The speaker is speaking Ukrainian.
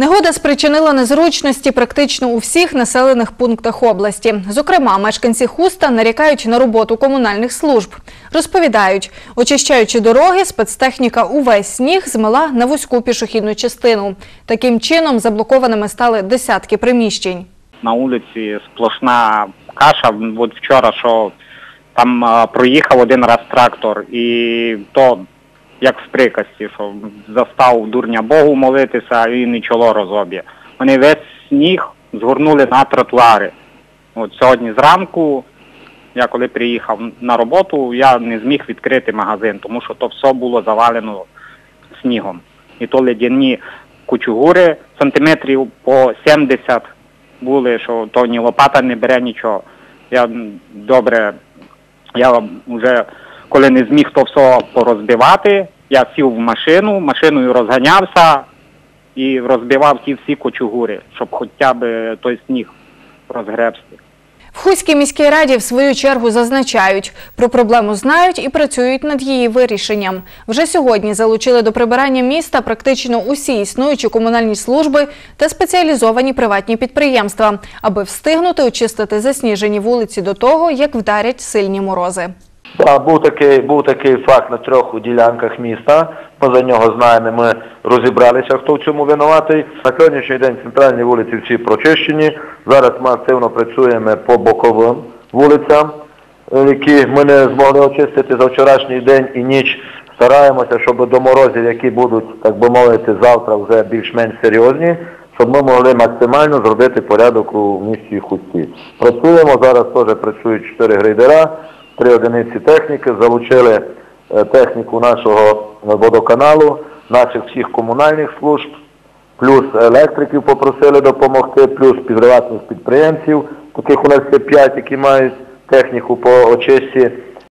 Негода спричинила незручності практично у всіх населених пунктах області. Зокрема, мешканці Хуста нарікають на роботу комунальних служб. Розповідають, очищаючи дороги, спецтехніка увесь сніг змила на вузьку пішохідну частину. Таким чином заблокованими стали десятки приміщень. на вулиці сплошна каша. От вчора, що там е, проїхав один раз трактор, і то як в приказці, що застав дурня Богу молитися, і і чоло розоб'є. Вони весь сніг згорнули на тротуари. От сьогодні зранку, я коли приїхав на роботу, я не зміг відкрити магазин, тому що то все було завалено снігом. І то ледяні кучугури сантиметрів по 70 були, що то ні лопата не бере нічого. Я добре, я вже коли не зміг то все порозбивати, я сів в машину, машиною розганявся і розбивав ті всі кочугури, щоб хоча б той сніг розгребсти. В Хуській міській раді в свою чергу зазначають, про проблему знають і працюють над її вирішенням. Вже сьогодні залучили до прибирання міста практично усі існуючі комунальні служби та спеціалізовані приватні підприємства, аби встигнути очистити засніжені вулиці до того, як вдарять сильні морози. Да, був такий, був такий факт на трьох ділянках міста. Ми за нього знаємо, ми розібралися, хто в цьому винуватий. На сьогоднішній день центральні вулиці всі прочищені. Зараз ми активно працюємо по боковим вулицям, які ми не змогли очистити за вчорашній день і ніч. Стараємося, щоб до морозів, які будуть, так би мовити, завтра вже більш-менш серйозні, щоб ми могли максимально зробити порядок у місті Хусті. Працюємо, зараз теж працюють чотири грейдера, три одиниці техніки, залучили е, техніку нашого водоканалу, наших всіх комунальних служб, плюс електриків попросили допомогти, плюс приватних підприємців, таких у нас є п'ять, які мають техніку по очисті.